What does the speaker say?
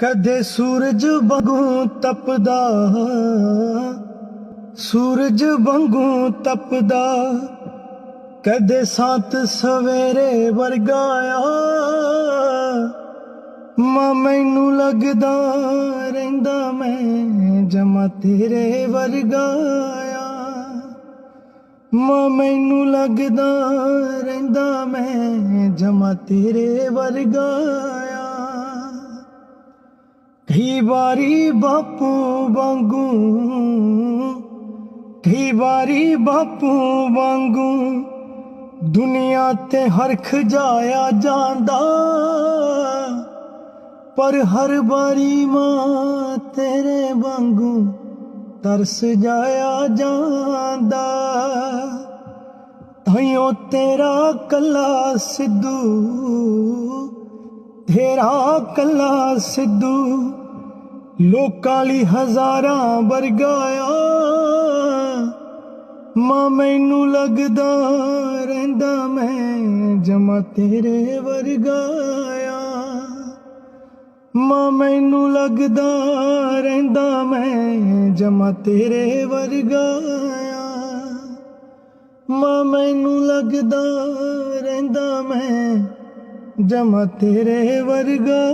ਕਦੇ ਸੂਰਜ ਵਾਂਗੂ ਤਪਦਾ, ਸੂਰਜ ਵਾਂਗੂ ਤਪਦਾ। ਕਦੇ ਸੰਤ ਸਵੇਰੇ ਵਰਗਾਇਆ ਮਾਂ ਮੈਨੂੰ ਲੱਗਦਾ ਰਹਿੰਦਾ ਮੈਂ ਜਮਾ ਤੇਰੇ ਵਰਗਾਇਆ ਮਾਂ ਮੈਨੂੰ ਲੱਗਦਾ ਰਹਿੰਦਾ ਮੈਂ ਜਮਾ ਤੇਰੇ ਵਰਗਾਇਆ ਕਈ ਵਾਰੀ ਬਾਪੂ ਵਾਂਗੂ ਕਈ ਵਾਰੀ ਬਾਪੂ ਵਾਂਗੂ, ਦੁਨੀਆ ਤੇ ਹਰ ਖਜਾਇਆ ਜਾਂਦਾ। ਪਰ ਹਰ ਵਾਰੀ ਮਾਂ ਤੇਰੇ ਵਾਂਗੂ ਤਰਸ ਜਾਇਆ ਜਾਂਦਾ। ਤਾਈਓ ਤੇਰਾ ਕੱਲਾ ਸਿੱਧੂ, ਤੇਰਾ ਕੱਲਾ ਸਿੱਧੂ ਲੋਕਾਂ ਲਈ ਹਜ਼ਾਰਾਂ ਵਰਗਾਇਆ ਮਾਂ, ਮੈਨੂੰ ਲੱਗਦਾ ਰਹਿੰਦਾ ਮੈਂ ਜਮਾ ਤੇਰੇ ਵਰਗਾਇਆ ਮਾਂ, ਮੈਨੂੰ ਲੱਗਦਾ ਰਹਿੰਦਾ ਮੈਂ ਜਮਾ ਤੇਰੇ ਵਰਗਾਇਆ ਮਾਂ, ਮੈਨੂੰ ਲੱਗਦਾ ਰਹਿੰਦਾ ਮੈਂ ਜਮਾ ਤੇਰੇ ਵਰਗਾ